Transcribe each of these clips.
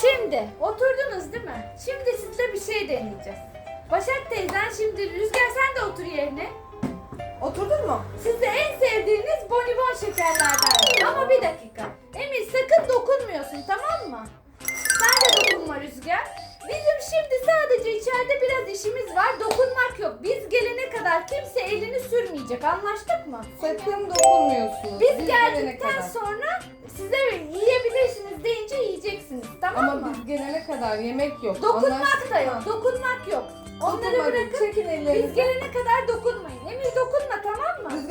Şimdi oturdunuz değil mi? Şimdi sizle bir şey deneyeceğiz. Başak teyzen şimdi Rüzgar sen de otur yerine. Oturdun mu? Size en sevdiğiniz bonibon şekerlerden. Ama bir dakika. Emir sakın dokunmuyorsun tamam mı? Sen de dokunma Rüzgar. Bizim şimdi sadece içeride biraz işimiz var. Dokunmak yok. Biz gelene kadar kimse elini sürmeyecek. Anlaştık mı? Sakın dokunmuyorsunuz. Biz geldikten sonra size yiyebilirsiniz deyince yiyeceksiniz. Tamam Ama mı? biz gelene kadar yemek yok. Dokunmak da yok. Dokunmak yok. Onları Dokunmadık. bırakın. Çekin Biz ellerinizi. gelene kadar dokunmayın. Emir dokunma tamam mı?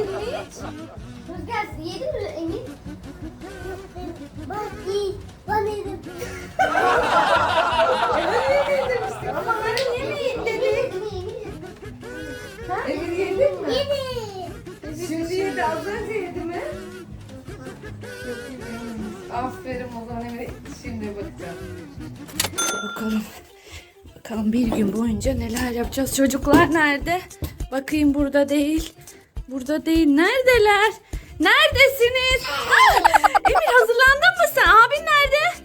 Sen yedin mi hiç? Rüzgar yedin mi Emin? Bak iyi. Ben yedim. Evet yedim işte. Ama hani yemeyin dedik. Ha? Emir yedin mi? Yedim. Şimdi yedi. Az önce yedi mi? Aferin o zaman Emir. Şimdi bakacağım. Bakalım. Bakalım bir gün boyunca neler yapacağız. Çocuklar nerede? Bakayım burada değil. Burada değil. Neredeler? Neredesiniz? Ah! Emir hazırlandın mı sen? Abin nerede?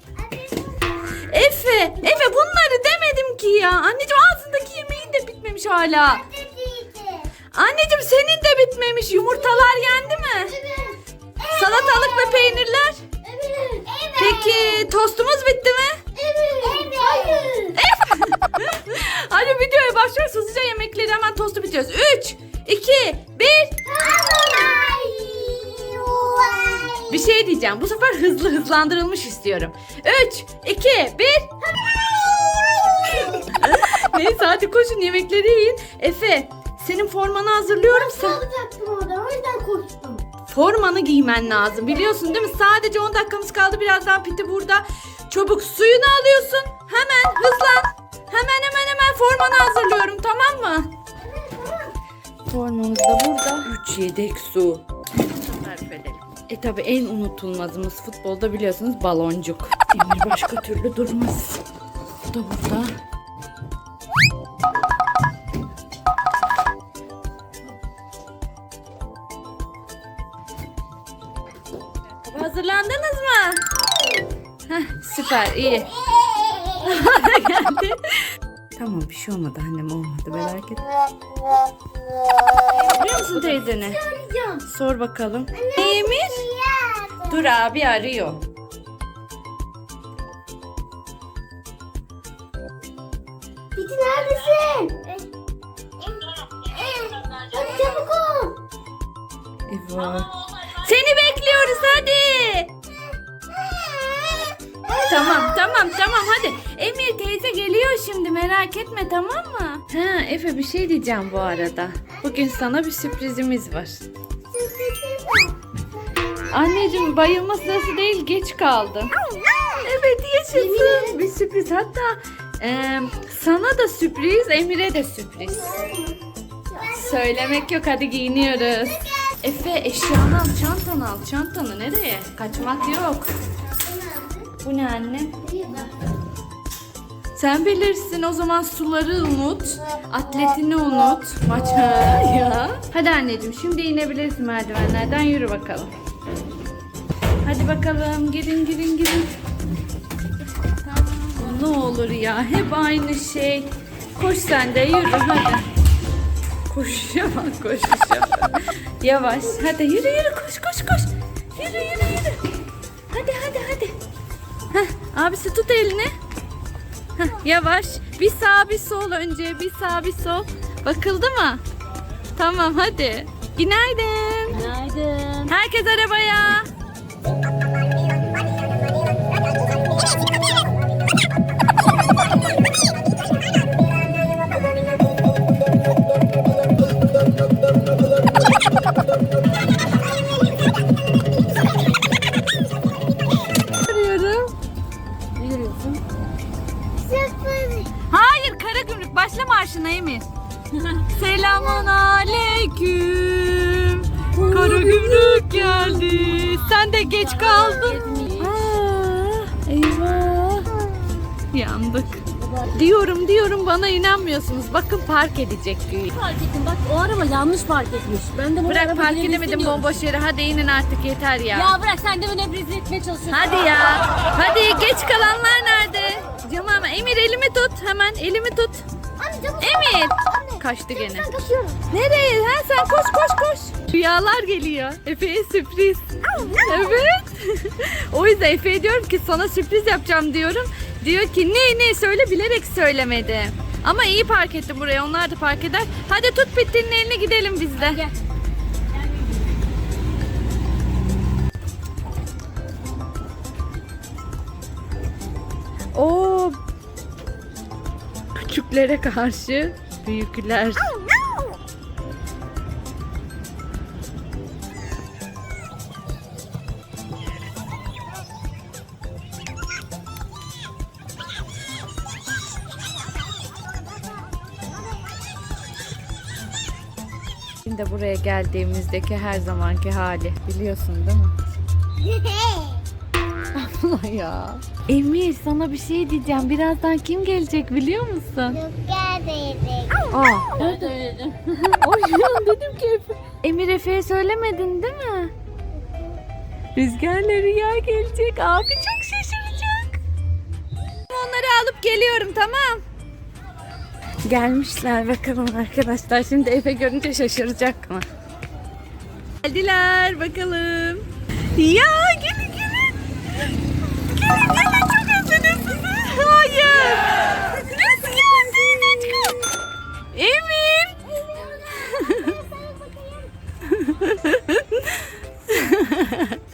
Efe. Efe bunları demedim ki ya. Anneciğim ağzındaki yemeğin de bitmemiş hala. Anneciğim senin de bitmemiş. Yumurtalar yendi mi? Salatalık ve peynirler. Peki tostumuz bitti mi? Hayır. Hadi videoya başlıyoruz. Hızlıca yemekleri hemen tostu bitiriyoruz. 3, 2, 1. Bir şey diyeceğim. Bu sefer hızlı hızlandırılmış istiyorum. 3, 2, 1. Neyse hadi koşun yemekleri yiyin. Efe senin formanı hazırlıyorum. Sen Alacaktım orada o yüzden koştum. formanı giymen lazım. Biliyorsun değil mi? Sadece 10 dakikamız kaldı. Birazdan piti burada. Çabuk suyunu alıyorsun. Hemen hızlan. Hemen hemen hemen formanı hazırlıyorum tamam mı? Formamız da burada. 3 yedek su. E tabi en unutulmazımız futbolda biliyorsunuz baloncuk. Emir başka türlü durmaz. Bu da burada. Hazırlandınız mı? Heh, süper iyi. Geldi. Tamam bir şey olmadı annem olmadı merak etme. Biliyor musun teyzeni? Arayacağım. Sor bakalım. Emir? Dur abi arıyor. Biti neredesin? Hadi çabuk ol. Evet. Seni bekliyoruz hadi. Tamam tamam tamam hadi. Emir teyze geliyor şimdi merak etme tamam mı? Ha Efe bir şey diyeceğim bu arada. Bugün sana bir sürprizimiz var. Anneciğim bayılma sırası değil geç kaldım. Evet yaşasın. Bir sürpriz hatta e, sana da sürpriz Emir'e de sürpriz. Söylemek yok hadi giyiniyoruz. Efe eşyanı al çantanı al çantanı nereye? Kaçmak yok. Bu ne anne? Sen bilirsin o zaman suları unut. Atletini unut. Maça ya. Hadi anneciğim şimdi inebilirsin merdivenlerden yürü bakalım. Hadi bakalım girin girin girin. Ne olur ya hep aynı şey. Koş sen de yürü hadi. Koşuşa bak koşuşa. Yavaş hadi yürü yürü koş koş koş. Yürü yürü yürü. Abisi tut elini. Heh, yavaş. Bir sağ bir sol önce. Bir sağ bir sol. Bakıldı mı? Tamam hadi. Günaydın. Günaydın. Herkes arabaya. Bana inanmıyorsunuz. Bakın park edecek güyü. Fark ettim bak o araba yanlış park etmiş. Ben de bu Bırak araba park girebilsin edemedim diyorum. bomboş yere. Hadi inin artık yeter ya. Ya bırak sen de beni hep rezil etmeye çalışıyorsun. Hadi ya. Hadi geç kalanlar nerede? Camama Emir elimi tut. Hemen elimi tut. Anne canım. Emir. Kaçtı gene. Ben kaçıyorum. Nereye? Ha sen koş koş koş. Rüyalar geliyor. Efe'ye sürpriz. Evet. o yüzden Efe'ye diyorum ki sana sürpriz yapacağım diyorum. Diyor ki ne ne söyle bilerek söylemedi. Ama iyi park etti buraya. Onlar da park eder. Hadi tut Pitti'nin eline gidelim biz de. Gel. O küçüklere karşı büyükler. Buraya geldiğimizdeki her zamanki hali biliyorsun değil mi? Allah ya. Emir sana bir şey diyeceğim. Birazdan kim gelecek biliyor musun? Rüzgar değdik. Aa. Evet öyledim. O yüzden dedim ki Emir Efe'ye söylemedin değil mi? Rüzgarla Rüya gelecek. Abi çok şaşıracak. Onları alıp geliyorum tamam. Gelmişler bakalım arkadaşlar. Şimdi Efe görünce şaşıracak mı? Geldiler bakalım. Ya gelin gelin. Gelin gelin çok özledim sizi. Hayır. Rüzgar Zeynep. Emir.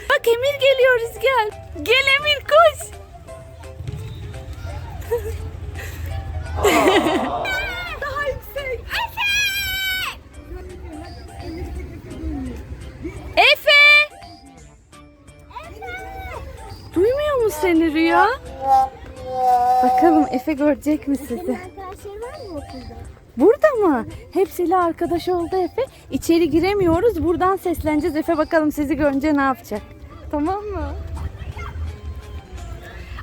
Bak Emir geliyor Rüzgar. Gel Emir koş. Efe görecek mi sizi? Arkadaşlar var mı okulda? Burada mı? Hepsiyle arkadaş oldu Efe. İçeri giremiyoruz. Buradan sesleneceğiz. Efe bakalım sizi görünce ne yapacak? Tamam mı?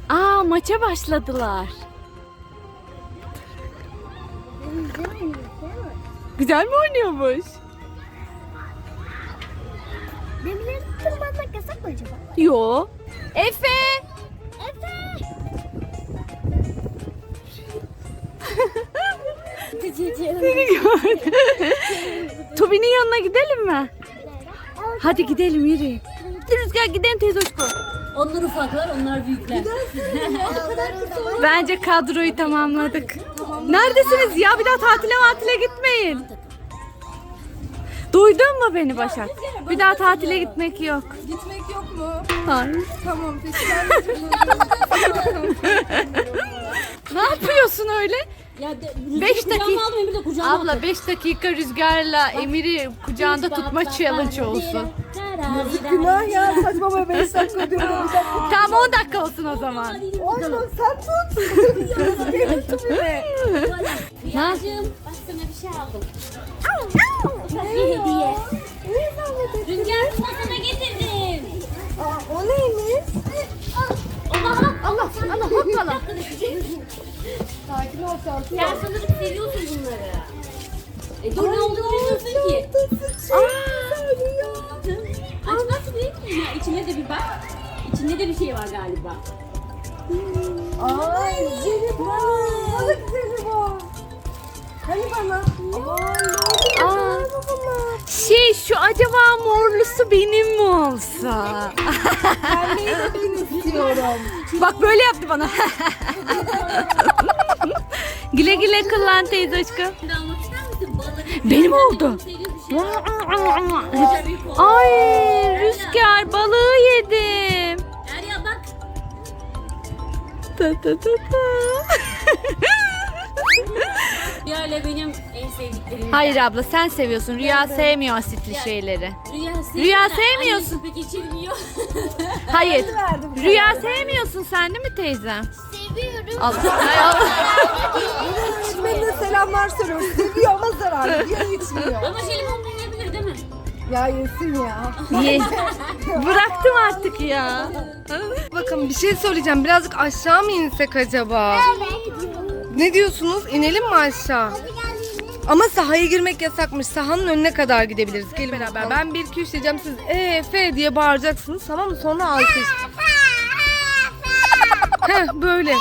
Aa maça başladılar. Güzel mi oynuyormuş? Demirleri tırmanmak yasak mı acaba? Yo. Efe! Tobi'nin yanına gidelim mi? Hadi gidelim yürü. Rüzgar gidelim teyze hoşku. Onlar ufaklar, onlar büyükler. Bence kadroyu tamamladık. Neredesiniz ya? Bir daha tatile matile gitmeyin. Duydun mu beni Başak? Bir daha tatile gitmek yok. Gitmek yok mu? Hayır. Tamam peki ben Ne yapıyorsun öyle? Ya de, Beş kucağıma dakika- aldım, Emir de kucağıma aldı. Abla 5 dakika rüzgarla Emir'i kucağında tutma challenge olsun. Günah ya saçma 5 dakika diyorum. Tamam 10 dakika olsun o zaman. Oğlum sen tut. Benim tümüne. Rüyacığım, bak sana bir şey aldım. Bir hediye. Rüzgar bunu sana getirdim. Aa, o neymiş? Allah Allah Allah hoppala. Sen sanırım seviyorsun bunları. E dur ne olduğunu bilmiyorsun ki. Aç bak bir. Ya içine de bir bak. İçinde de bir şey var galiba. Ay jelibon. Balık jelibon. Hani bana? Aman ne Aa, şey şu acaba morlusu benim mi olsa? Pembeyi de ben istiyorum. Bak böyle yaptı bana. güle güle kullan teyze aşkım. Şimdi? Balık. Benim oldu. Ay rüzgar balığı yedim. Derya bak. Ta ta ta ta. Rüya ile benim en sevdiklerim. Hayır abla sen seviyorsun. Rüya sevmiyor asitli şeyleri. Rüya, Rüya sevmiyor. sevmiyorsun. Annesi pek içirmiyor. Hayır. verdim Rüya sevmiyorsun sen değil mi teyzem? Seviyorum. Allah. Ay Allah. İçmenine selamlar söylüyorum. Seviyor ama zararlı. Diyor içmiyor. Ama jelibon yiyebilir değil mi? Ya yesin ya. Ye. Bıraktım artık ya. Bakın bir şey söyleyeceğim. Birazcık aşağı mı insek acaba? Ne diyorsunuz? İnelim mi aşağı? Ama sahaya girmek yasakmış. Sahanın önüne kadar gidebiliriz. Gelin beraber. Ben 1 2 3 diyeceğim. Siz E F diye bağıracaksınız. Tamam mı? Sonra alkış. Heh böyle.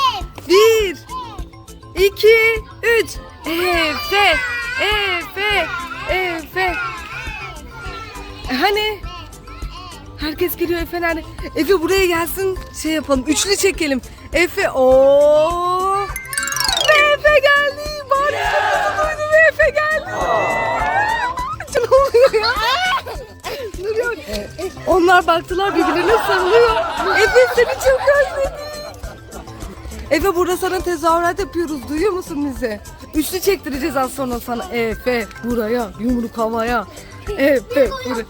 1 2 3 E F E F E F Hani Herkes geliyor Efe nerede? Efe buraya gelsin şey yapalım. Üçlü çekelim. Efe o Efe geldi. Bari kırmızı duydu ve Efe geldi. ne oluyor ya? Duruyor. Onlar baktılar birbirine sarılıyor. Efe seni çok özledim. Efe burada sana tezahürat yapıyoruz. Duyuyor musun bizi? Üçlü çektireceğiz az sonra sana. Efe buraya, yumruk havaya. Efe buraya.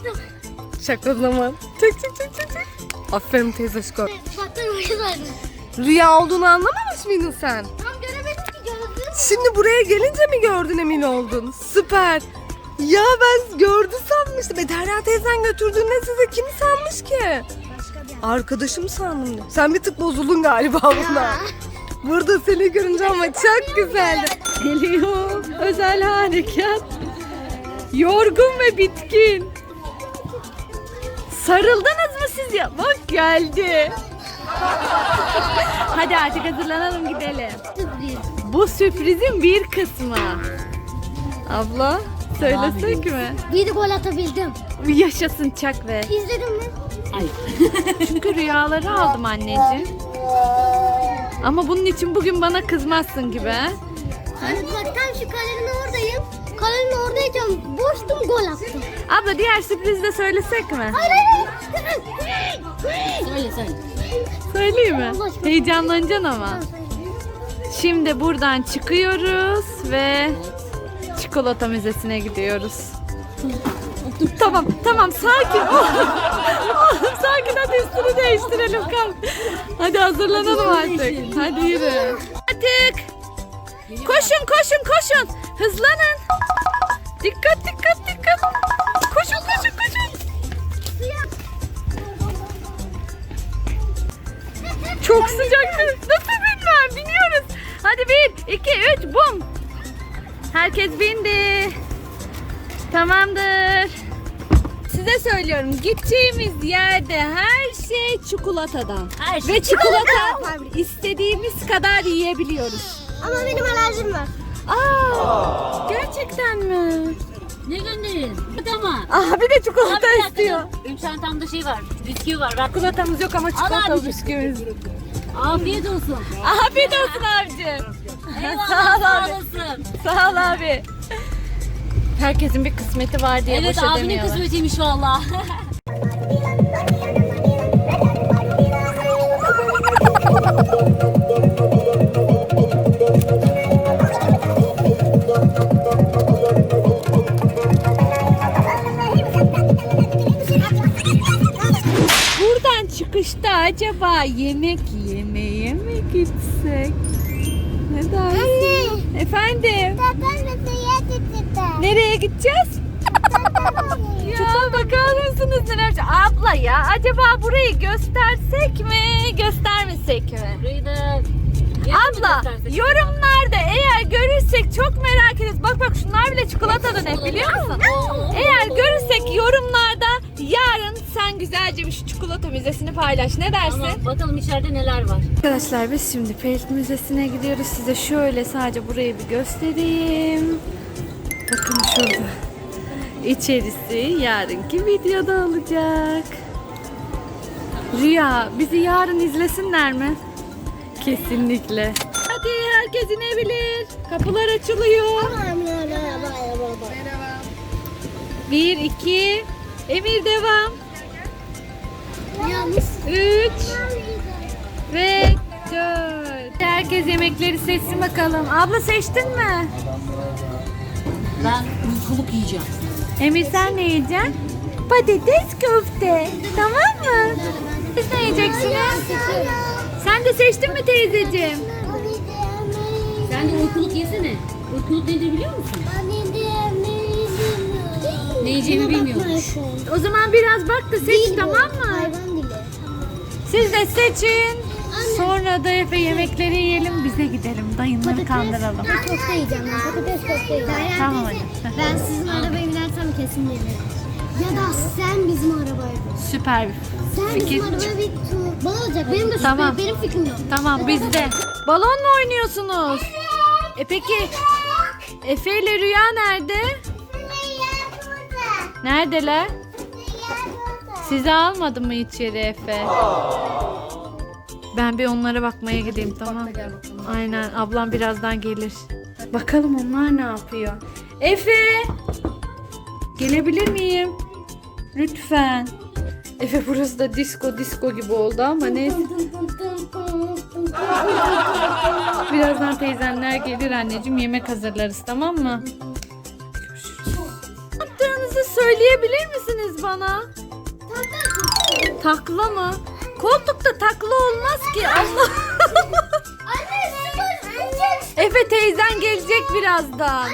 Zaman. Çek çek çek çek. çek. Aferin teyze uyuyordu. Rüya olduğunu anlamamış mıydın sen? Şimdi buraya gelince mi gördün emin oldun? Süper. Ya ben gördü sanmıştım. E Derya teyzen götürdüğünde size kim sanmış ki? Arkadaşım sandım. Sen bir tık bozuldun galiba buna. Burada seni görünce ama çok güzeldi. Geliyor. Özel harekat. Yorgun ve bitkin. Sarıldınız mı siz ya? Bak geldi. Hadi artık hazırlanalım gidelim. Sürpriz. Bu sürprizin bir kısmı. Abla söylesek mi? Bir gol atabildim. Yaşasın çak ve. İzledin mi? Çünkü rüyaları aldım anneciğim. Ama bunun için bugün bana kızmazsın gibi. Hani bak tam şu kalenin oradayım. Kalenin oradayken boştum gol attım. Abla diğer sürprizi de söylesek mi? Hayır hayır. hayır. Söyle söyle. Söyleyeyim mi? Heyecanlanacaksın ama. Şimdi buradan çıkıyoruz ve çikolata müzesine gidiyoruz. tamam tamam sakin ol. Sakin hadi üstünü değiştirelim kalk. Hadi hazırlanalım artık. Hadi yürü. Artık. Koşun koşun koşun. Hızlanın. Dikkat dikkat Çok sıcak. Nasıl bilmem biniyoruz. Hadi bir, iki, üç, bum. Herkes bindi. Tamamdır. Size söylüyorum gideceğimiz yerde her şey çikolatadan. Her şey Ve çikolata istediğimiz kadar yiyebiliyoruz. Ama benim alerjim var. Aa, gerçekten mi? Ne gönderin? Tamam. Aa, bir de çikolata Abi istiyor. Benim çantamda şey var. Bisküvi var. Bak. Çikolatamız yok ama çikolata bisküvimiz. Afiyet olsun. Afiyet olsun abicim. Eyvallah. Sağ ol Sağ abi. olasın. Sağ ol abi. Herkesin bir kısmeti var diye Evet boş abinin edemiyorlar. kısmetiymiş valla. Buradan çıkışta acaba yemek yemeye mi gitsek? Ne dersin? Anne. Efendim? Ben de yedim. Nereye gideceğiz? Ya bakar mısınız neler? Abla ya acaba burayı göstersek mi göstermesek mi? Burayı da... Abla yorumlarda eğer Bak bak şunlar bile çikolatadan hep biliyor musun? Eğer görürsek yorumlarda yarın sen güzelce bir şu çikolata müzesini paylaş. Ne dersin? Ama bakalım içeride neler var. Arkadaşlar biz şimdi Ferit Müzesi'ne gidiyoruz. Size şöyle sadece burayı bir göstereyim. Bakın şurada. İçerisi yarınki videoda olacak. Rüya bizi yarın izlesinler mi? Kesinlikle. Hadi herkes inebilir. Kapılar açılıyor. Bir, iki. Emir devam. Yalnız. Üç. Ve dört. Herkes yemekleri seçsin bakalım. Abla seçtin mi? Ben uykuluk yiyeceğim. Emir sen ne yiyeceksin? Patates köfte. Tamam mı? Siz ne yiyeceksiniz? Sen de seçtin mi teyzeciğim? Sen de uykuluk yesene. Uykuluk nedir biliyor musun? Ne yiyeceğimi bilmiyormuş. O zaman biraz bak da seç tamam mı? Hayvan dili. Siz de seçin. Sonra da Efe yemekleri yiyelim bize gidelim. Dayınları kandıralım. Patates köfte yiyeceğim ben. Patates köfte yiyeceğim. Tamam hadi. Ben sizin arabaya binersem kesin yerim. Ya da sen bizim arabaya bin. Süper bir Sen fikir. bizim arabaya bin. Tu- Bana olacak. Benim de Tamam. süper. Benim fikrim yok. Tamam bizde. Balon mu oynuyorsunuz? E peki Efe ile Rüya nerede? Neredeler? Sizi almadı mı içeri Efe? Ben bir onlara bakmaya gideyim tamam. Aynen ablam birazdan gelir. Bakalım onlar ne yapıyor. Efe! Gelebilir miyim? Lütfen. Efe burası da disco disco gibi oldu ama neyse. Birazdan teyzenler gelir anneciğim yemek hazırlarız tamam mı? Söyleyebilir misiniz bana? Takla mı? Koltukta takla olmaz ki Allah. Efe teyzen gelecek birazdan.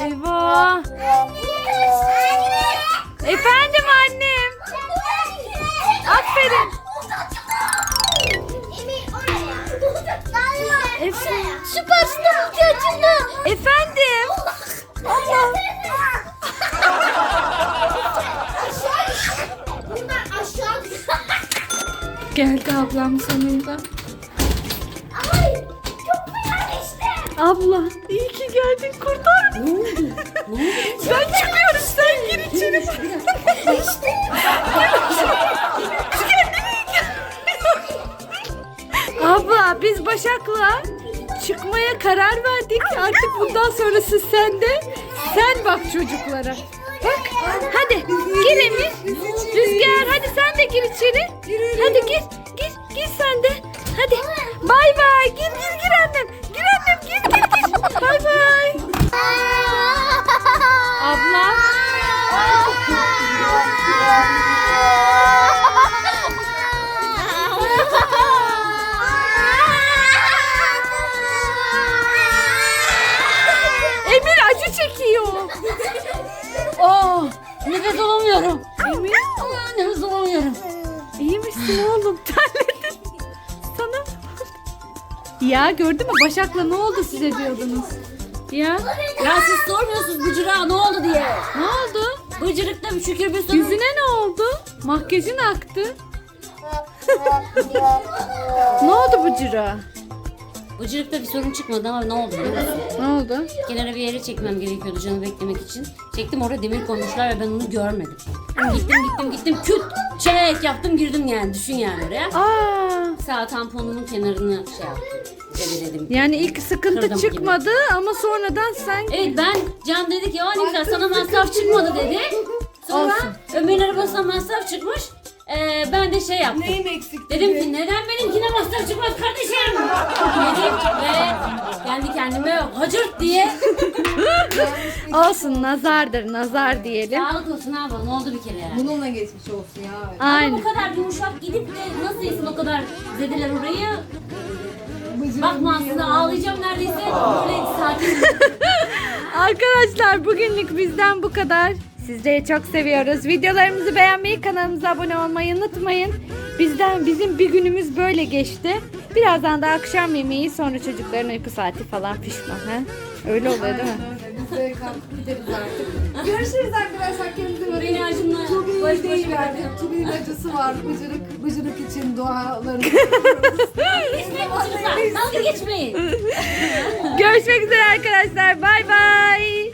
Eyvah. Efendim annem. Aferin. Efe. Süperstar ihtiyacında. Efendim. Allah. Bunlar aşağı Geldi ablam sonunda. Ay çok işte. Abla iyi ki geldin kurtar. Ne oldu? Ne oldu? Ben çıkıyorum sen gir içeri. Abla biz Başak'la çıkmaya karar verdik. Artık bundan sonrası sende. Sen bak çocuklara. Bak hadi gir Emir. Rüzgar hadi sen de gir içeri. Hadi gir gir gir sen de. Hadi bay bay gir gir gir annem. Ya gördün mü Başak'la ne oldu size diyordunuz? Ya Ya siz sormuyorsunuz Bıcırık'a ne oldu diye. ne oldu? Bıcırık'ta şükür bir sorun. Yüzüne ne oldu? Makyajın aktı. ne oldu bu cıra? Bıcırık'ta bir sorun çıkmadı ama ne oldu biliyor musun? Ne oldu? Kenara bir yere çekmem gerekiyordu canı beklemek için. Çektim orada demir koymuşlar ve ben onu görmedim. Gittim gittim gittim küt çek yaptım girdim yani düşün yani oraya. Aa, Sağ tamponumun kenarını şey yaptım. Dedim. yani ilk sıkıntı Kırdım çıkmadı ama sonradan sen Evet ben Can dedi ki "Aa ne güzel sana masraf çıkmadı dedi. Sonra Olsun. Ömer'in arabasına masraf çıkmış. Ee, ben de şey yaptım. Neyim eksik? Dedim ki neden benimkine masraf çıkmaz kardeşim? Dedim ve kendi kendime hacırt diye. olsun nazardır nazar diyelim. Sağlık olsun abi ne oldu bir kere yani. Bununla geçmiş olsun ya. Ama Aynen. bu kadar yumuşak gidip de nasıl yesin o kadar dediler orayı. Bakma aslında ağlayacağım neredeyse. Böyle sakin. Arkadaşlar bugünlük bizden bu kadar. Sizleri çok seviyoruz. Videolarımızı beğenmeyi, kanalımıza abone olmayı unutmayın. Bizden bizim bir günümüz böyle geçti. Birazdan da akşam yemeği sonra çocukların uyku saati falan pişman. Ha? Öyle oluyor değil mi? Kalkıp gideriz artık. Görüşürüz arkadaşlar. Kendinize iyi bakın. Beni acımla Tubi'nin baş başa değil yani. bırakın. Tubi'nin acısı var. Bıcırık, bıcırık için dualarını Geçmeyin. Dalga geçmeyin. Görüşmek üzere arkadaşlar. Bay bay.